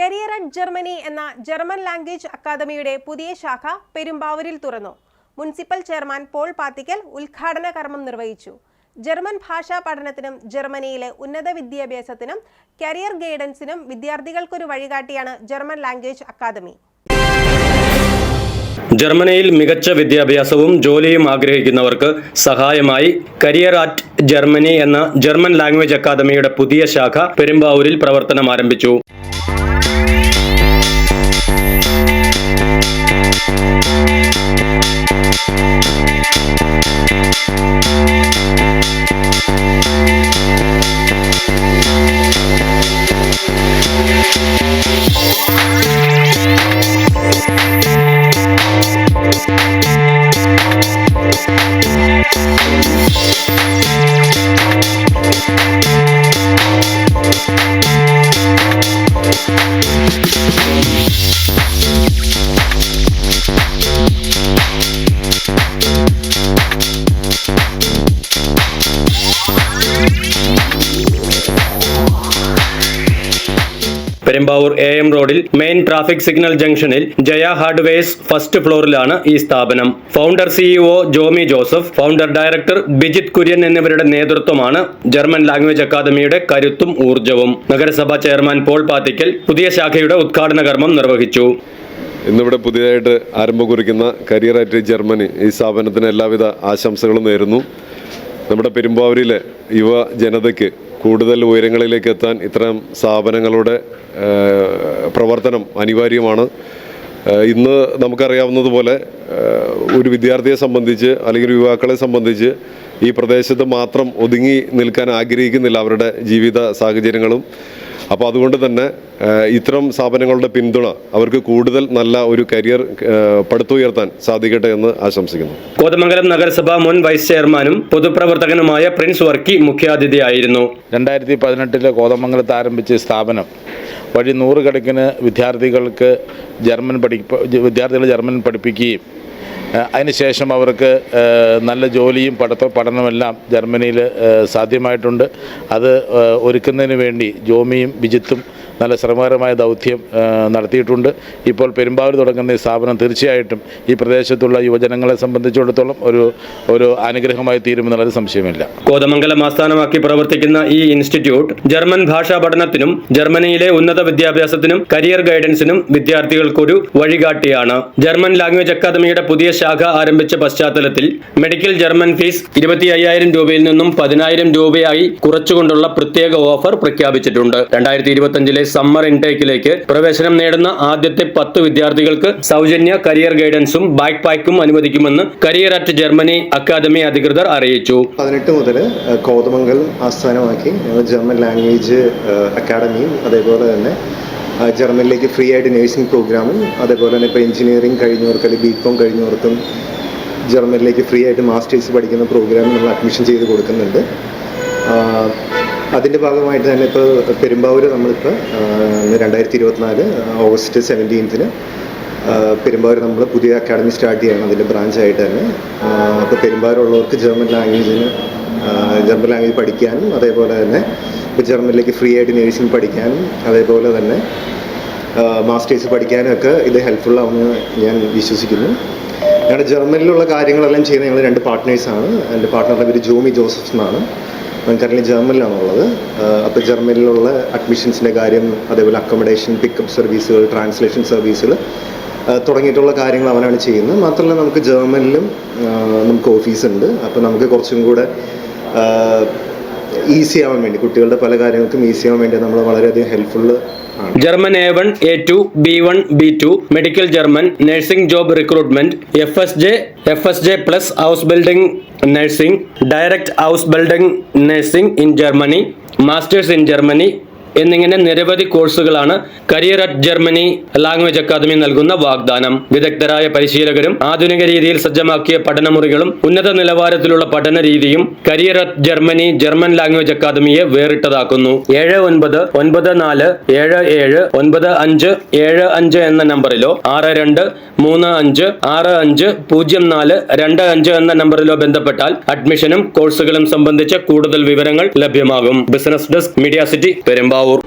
Career at Germany എന്ന German language അക്കാദമിയുടെ പുതിയ ശാഖ പെരുമ്പാവൂരിൽ തുറന്നു. മുനിസിപ്പൽ ചെയർമാൻ പോൾ പാത്തിക്കൽ ഉദ്ഘാടന കർമ്മം നിർവഹിച്ചു. ജർമ്മൻ ഭാഷാ പഠനത്തിനും ജർമ്മനിയിലെ ഉന്നത വിദ്യാഭ്യാസത്തിനും കരിയർ ഗൈഡൻസിനും വിദ്യാർത്ഥികൾക്കൊരു വഴികാട്ടിയാണ് ജർമ്മൻ ലാംഗ്വേജ് അക്കാദമി. ജർമ്മനിയിൽ മികച്ച വിദ്യാഭ്യാസവും ജോലിയും ആഗ്രഹിക്കുന്നവർക്ക് സഹായമായി കരിയർ ആറ്റ് ജർമ്മനി എന്ന ജർമ്മൻ ലാംഗ്വേജ് അക്കാദമിയുടെ പുതിയ ശാഖ പെരുമ്പാവൂരിൽ പ്രവർത്തനം ആരംഭിച്ചു Música പെരുമ്പാവൂർ എ എം റോഡിൽ മെയിൻ ട്രാഫിക് സിഗ്നൽ ജംഗ്ഷനിൽ ജയ ഹാർഡ്വെയർസ് ഫസ്റ്റ് ഫ്ലോറിലാണ് ഈ സ്ഥാപനം. Founder CEO Jomy Joseph founder director Bijith Kurian എന്നിവരുടെ നേതൃത്വമാണ് ജർമ്മൻ ലാംഗ്വേജ് അക്കാദമിയുടെ കരുത്തും ഊർജവും നഗരസഭാ ചെയർമാൻ പോൾ പാത്തിക്കൽ പുതിയ ശാഖയുടെ ഉദ്ഘാടന കർമ്മം നിർവഹിച്ചു. ഇന്നിവിടെ പുതിയതായിട്ട് ആരംഭം കുറിക്കുന്ന കരിയർ അറ്റ് ജർമ്മനി ഈ സ്ഥാപനത്തിന് എല്ലാവിധ ആശംസകളും നേരുന്നു. നമ്മുടെ പെരുമ്പാവൂരിലെ യുവ ജനതയ്ക്ക് കൂടുതൽ ഉയരങ്ങളിലേക്ക് എത്താൻ ഇത്തരം സ്ഥാപനങ്ങളുടെ പ്രവർത്തനം അനിവാര്യമാണ്. ഇന്ന് നമുക്കറിയാവുന്നതുപോലെ ഒരു വിദ്യാർത്ഥിയെ സംബന്ധിച്ച് അല്ലെങ്കിൽ യുവാക്കളെ സംബന്ധിച്ച് ഈ പ്രദേശത്ത് മാത്രം ഒതുങ്ങി നിൽക്കാൻ ആഗ്രഹിക്കുന്നില്ല അവരുടെ ജീവിത സാഹചര്യങ്ങളും. അപ്പോൾ അതുകൊണ്ട് തന്നെ ഇത്തരം സ്ഥാപനങ്ങളുടെ പിന്തുണ അവർക്ക് കൂടുതൽ നല്ല ഒരു കരിയർ പടുത്തുയർത്താൻ സാധിക്കട്ടെ എന്ന് ആശംസിക്കുന്നു. കോതമംഗലം നഗരസഭ മുൻ വൈസ് ചെയർമാനും പൊതുപ്രവർത്തകനുമായ പ്രിൻസ് വർക്കി മുഖ്യാതിഥിയായിരുന്നു. രണ്ടായിരത്തി പതിനെട്ടിലെ കോതമംഗലത്ത് ആരംഭിച്ച സ്ഥാപനം വഴി നൂറുകണക്കിന് വിദ്യാർത്ഥികൾക്ക് ജർമ്മൻ പഠിപ്പ് വിദ്യാർത്ഥികൾ ജർമ്മൻ പഠിപ്പിക്കുകയും അതിനുശേഷം അവർക്ക് നല്ല ജോലിയും പഠിത്ത പഠനമെല്ലാം ജർമ്മനിയിൽ സാധ്യമായിട്ടുണ്ട്. അത് ഒരുക്കുന്നതിന് വേണ്ടി ജോമിയും ബിജിത്തും നല്ല ശ്രമകരമായ ദൗത്യം നടത്തിയിട്ടുണ്ട്. ഇപ്പോൾ പെരുമ്പാവൂർ തുടങ്ങുന്ന ഈ സ്ഥാപനം തീർച്ചയായിട്ടും ഈ പ്രദേശത്തുള്ള യുവജനങ്ങളെ സംബന്ധിച്ചിടത്തോളം ഒരു ഒരു അനുഗ്രഹമായി തീരുമെന്നുള്ളത് സംശയമില്ല കോതമംഗലം ആസ്ഥാനമാക്കി പ്രവർത്തിക്കുന്ന ഈ ഇൻസ്റ്റിറ്റ്യൂട്ട് ജർമ്മൻ ഭാഷാ പഠനത്തിനും ജർമ്മനിയിലെ ഉന്നത വിദ്യാഭ്യാസത്തിനും കരിയർ ഗൈഡൻസിനും വിദ്യാർത്ഥികൾക്കൊരു വഴികാട്ടിയാണ്. ജർമ്മൻ ലാംഗ്വേജ് അക്കാദമിയുടെ പുതിയ ശാഖ ആരംഭിച്ച പശ്ചാത്തലത്തിൽ മെഡിക്കൽ ജർമ്മൻ ഫീസ് ഇരുപത്തി അയ്യായിരം രൂപയിൽ നിന്നും പതിനായിരം രൂപയായി കുറച്ചുകൊണ്ടുള്ള പ്രത്യേക ഓഫർ പ്രഖ്യാപിച്ചിട്ടുണ്ട്. രണ്ടായിരത്തി ഇരുപത്തിയഞ്ചിലെ സമ്മർ ഇൻടേക്കിലേക്ക് പ്രവേശനം നേടുന്ന ആദ്യത്തെ പത്ത് വിദ്യാർത്ഥികൾക്ക് സൗജന്യ കരിയർ ഗൈഡൻസും ബാക്ക് പാക്കും അനുവദിക്കുമെന്ന് കരിയർ അറ്റ് ജർമ്മനി അക്കാദമി അധികൃതർ അറിയിച്ചു. പതിനെട്ട് മുതൽ കോതമംഗലം ആസ്ഥാനമാക്കി ജർമ്മൻ ലാംഗ്വേജ് അക്കാദമിയും അതേപോലെ തന്നെ ജർമ്മനിലേക്ക് ഫ്രീ ആയിട്ട് നേഴ്സിംഗ് പ്രോഗ്രാമും അതേപോലെ തന്നെ ഇപ്പോൾ എഞ്ചിനീയറിംഗ് കഴിഞ്ഞവർക്ക് അല്ലെങ്കിൽ ബി കോം കഴിഞ്ഞവർക്കും ജർമ്മനിലേക്ക് ഫ്രീ ആയിട്ട് മാസ്റ്റേഴ്സ് പഠിക്കുന്ന പ്രോഗ്രാം നമ്മൾ അഡ്മിഷൻ ചെയ്ത് കൊടുക്കുന്നുണ്ട്. അതിന്റെ ഭാഗമായിട്ട് തന്നെ ഇപ്പോൾ പെരുമ്പാവൂർ നമ്മളിപ്പോൾ രണ്ടായിരത്തി ഇരുപത്തിനാല് ഓഗസ്റ്റ് സെവന്റീൻത്തിന് പെരുമ്പാവൂർ നമ്മൾ പുതിയ അക്കാഡമി സ്റ്റാർട്ട് ചെയ്യണം. അതിന്റെ ബ്രാഞ്ചായിട്ട് തന്നെ അപ്പോൾ പെരുമ്പാവൂരുള്ളവർക്ക് ജർമ്മൻ ലാംഗ്വേജിന് ജർമ്മൻ ലാംഗ്വേജ് പഠിക്കാനും അതേപോലെ തന്നെ ഇപ്പോൾ ജർമ്മനിലേക്ക് ഫ്രീ ആയിട്ട് നേഴ്സിംഗ് പഠിക്കാനും അതേപോലെ തന്നെ മാസ്റ്റേഴ്സ് പഠിക്കാനും ഒക്കെ ഇത് ഹെൽപ്ഫുള്ളാവുമെന്ന് ഞാൻ വിശ്വസിക്കുന്നു. ഞങ്ങളുടെ ജർമ്മനിലുള്ള കാര്യങ്ങളെല്ലാം ചെയ്യുന്ന ഞങ്ങൾ രണ്ട് പാർട്ട്നേഴ്സാണ് എന്റെ പാർട്ട്ണറുടെ പേര് ജോമി ജോസഫ് എന്നാണ് കറന്റ് ജർമ്മനിലാണുള്ളത് അപ്പോൾ ജർമ്മനിലുള്ള അഡ്മിഷൻസിന്റെ കാര്യം അതേപോലെ അക്കോമഡേഷൻ പിക്കപ്പ് സർവീസുകൾ ട്രാൻസ്ലേഷൻ സർവീസുകൾ തുടങ്ങിയിട്ടുള്ള കാര്യങ്ങൾ അവനാണ് ചെയ്യുന്നത്. മാത്രമല്ല നമുക്ക് ജർമ്മനിലും നമുക്ക് ഓഫീസുണ്ട് അപ്പോൾ നമുക്ക് കുറച്ചും കൂടെ ഈസി ആവാൻ വേണ്ടി കുട്ടികളുടെ പല കാര്യങ്ങൾക്കും ഈസി ആവാൻ വേണ്ടി നമ്മൾ വളരെയധികം helpful German A one A two B one B two medical German nursing job recruitment F S J F S J plus house building nursing direct house building nursing in Germany masters in Germany എന്നിങ്ങനെ നിരവധി കോഴ്സുകളാണ് career at Germany language academy നൽകുന്ന വാഗ്ദാനം. വിദഗ്ധരായ പരിശീലകരും ആധുനിക രീതിയിൽ സജ്ജമാക്കിയ പഠനമുറികളും ഉന്നത നിലവാരത്തിലുള്ള പഠന രീതിയും career at Germany German language അക്കാദമിയെ വേറിട്ടതാക്കുന്നു. ഏഴ് ഒൻപത് ഒൻപത് നാല് ഏഴ് ഏഴ് ഒൻപത് അഞ്ച് ഏഴ് അഞ്ച് എന്ന നമ്പറിലോ ആറ് രണ്ട് മൂന്ന് അഞ്ച് ആറ് അഞ്ച് പൂജ്യം നാല് രണ്ട് അഞ്ച് എന്ന നമ്പറിലോ ബന്ധപ്പെട്ടാൽ അഡ്മിഷനും കോഴ്സുകളും സംബന്ധിച്ച കൂടുതൽ വിവരങ്ങൾ ലഭ്യമാകും. Business desk media city Perumbavoor. Tavor